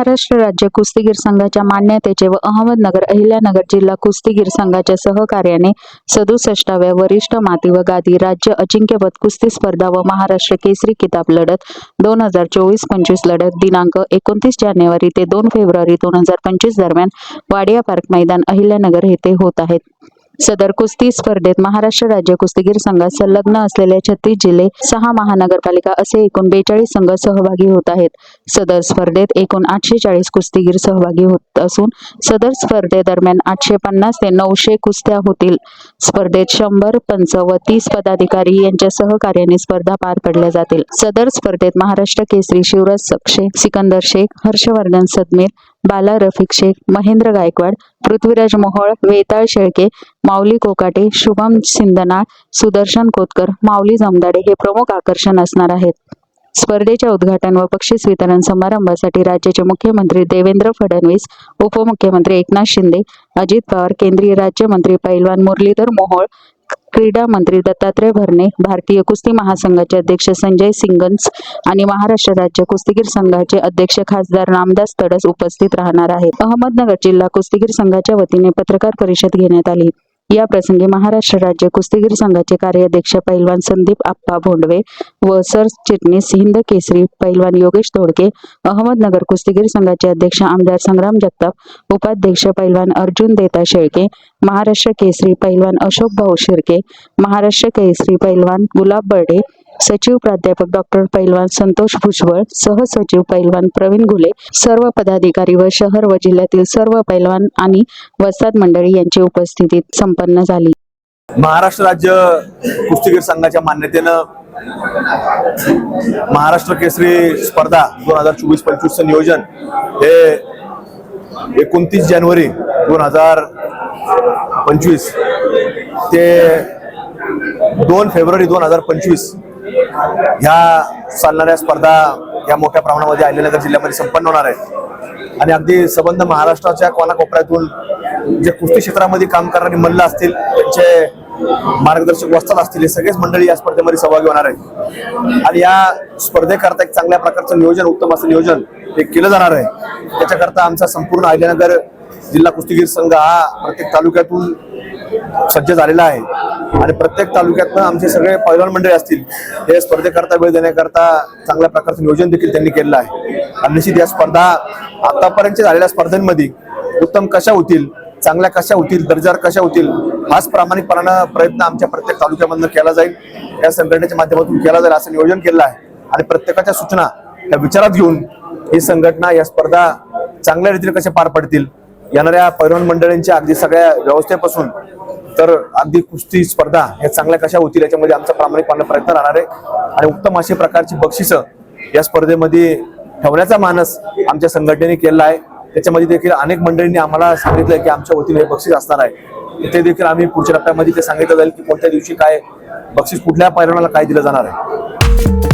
महाराष्ट्र राज्य कुस्तीगीर संघाच्या मान्यतेचे व अहमदनगर अहिल्यानगर जिल्हा कुस्तीगीर संघाच्या सहकार्याने सदुसष्टाव्या वरिष्ठ माती व गादी राज्य अजिंक्यपद कुस्ती स्पर्धा व महाराष्ट्र केसरी किताब लढत दोन हजार चोवीस पंचवीस लढत दिनांक एकोणतीस जानेवारी ते दोन फेब्रुवारी दोन हजार पंचवीस दरम्यान वाडिया पार्क मैदान अहिल्यानगर येथे होत आहेत. सदर कुस्ती स्पर्धेत महाराष्ट्र राज्य कुस्तीगीर संघात संलग्न असलेल्या छत्तीस जिल्हे सहा महानगरपालिका असे एकूण बेचाळीस संघ सहभागी होत आहेत. सदर स्पर्धेत एकूण आठशे चाळीस कुस्तीगीर सहभागी होत असून सदर स्पर्धेदरम्यान आठशे पन्नास ते नऊशे कुस्त्या होतील. स्पर्धेत शंभर पंच व तीस पदाधिकारी यांच्या सहकार्याने स्पर्धा पार पडल्या जातील. सदर स्पर्धेत महाराष्ट्र केसरी शिवराज सक्षे सिकंदर शेख हर्षवर्धन सदमेर बाला रफिक शेख महेंद्र गायकवाड पृथ्वीराज मोहोळ वेताळ शेळके माऊली कोकाटे शुभम सिंदनाळ सुदर्शन कोतकर माऊली जमदाडे हे प्रमुख आकर्षण असणार आहेत. स्पर्धेच्या उद्घाटन व बक्षीस वितरण समारंभासाठी राज्याचे मुख्यमंत्री देवेंद्र फडणवीस उपमुख्यमंत्री एकनाथ शिंदे अजित पवार केंद्रीय राज्यमंत्री पैलवान मुरलीधर मोहोळ क्रीडा मंत्री दत्तात्रय भरणे भारतीय कुस्ती महासंघाचे अध्यक्ष संजय सिंगन्स आणि महाराष्ट्र राज्य कुस्तीगीर संघाचे अध्यक्ष खासदार रामदास तडस उपस्थित राहणार आहेत. अहमदनगर जिल्हा कुस्तीगीर संघाच्या वतीने पत्रकार परिषद घेण्यात आली. या प्रसंगी महाराष्ट्र राज्य कुस्तीगीर संघाचे कार्याध्यक्ष पैलवान संदीप आप्पा भोंडवे व सरचिटणीस हिंद केसरी पैलवान योगेश धोडके अहमदनगर कुस्तीगीर संघाचे अध्यक्ष आमदार संग्राम जगताप उपाध्यक्ष पैलवान अर्जुन देता शेळके महाराष्ट्र केसरी पैलवान अशोक भाऊ शिर्के महाराष्ट्र केसरी पैलवान गुलाब बर्डे सचिव प्राध्यापक डॉक्टर पैलवान संतोष भुजबळ सहसचिव पैलवान प्रवीण घुले सर्व पदाधिकारी व शहर व जिल्ह्यातील सर्व पैलवान आणि वसाद मंडळी यांची उपस्थितीत संपन्न झाली. महाराष्ट्र राज्य कुस्तीगीर संघाच्या मान्यतेनं महाराष्ट्र केसरी स्पर्धा दोन हजार चोवीस पंचवीसचं नियोजन हे एकोणतीस जानेवारी दोन हजार पंचवीस ते दोन फेब्रुवारी दोन हजार पंचवीस ह्या चालणाऱ्या स्पर्धा या मोठ्या प्रमाणामध्ये अहिल्यानगर जिल्ह्यामध्ये संपन्न होणार आहेत. आणि अगदी संबंध महाराष्ट्राच्या कोणाकोपऱ्यातून जे कुस्ती क्षेत्रामध्ये काम करणारी मल्ल असतील त्यांचे मार्गदर्शक वस्तात असतील हे सगळेच मंडळी या स्पर्धेमध्ये सहभागी होणार आहेत. आणि या स्पर्धेकरता एक चांगल्या प्रकारचं नियोजन उत्तम असं नियोजन हे केलं जाणार आहे. त्याच्याकरता आमचा संपूर्ण अहिल्यानगर जिल्हा कुस्तीगीर संघ हा प्रत्येक तालुक्यातून सज्ज झालेला आहे. आणि प्रत्येक तालुक्यातनं आमचे सगळे पैलवान मंडळी असतील हे स्पर्धेकरता वेळ देण्याकरता चांगल्या प्रकारचं नियोजन देखील त्यांनी केलेलं आहे. आणि निश्चित या स्पर्धा आतापर्यंत झालेल्या स्पर्धांमध्ये उत्तम कशा होतील चांगल्या कशा होतील दर्जार कशा होतील हाच प्रामाणिकपणानं प्रयत्न आमच्या प्रत्येक तालुक्यामधनं केला जाईल. या संघटनेच्या माध्यमातून केला जाईल असं नियोजन केलं आहे. आणि प्रत्येकाच्या सूचना या विचारात घेऊन ही संघटना या स्पर्धा चांगल्या रीतीने कशा पार पडतील येणाऱ्या पैलवान मंडळींच्या अगदी सगळ्या व्यवस्थेपासून तर अगदी कुस्ती स्पर्धा ह्या चांगल्या कशा होतील याच्यामध्ये आमचा प्रामाणिकपणे प्रयत्न राहणार आहे. आणि उत्तम अशी प्रकारची बक्षिसं या स्पर्धेमध्ये ठेवण्याचा मानस आमच्या संघटनेने केला आहे. त्याच्यामध्ये देखील अनेक मंडळींनी आम्हाला सांगितलंय की आमच्या वतीने हे बक्षीस असणार आहे. ते देखील आम्ही पुढच्या टप्प्यामध्ये ते सांगितलं जाईल की कोणत्या दिवशी काय बक्षीस कुठल्या पैलवानाला काय दिलं जाणार आहे.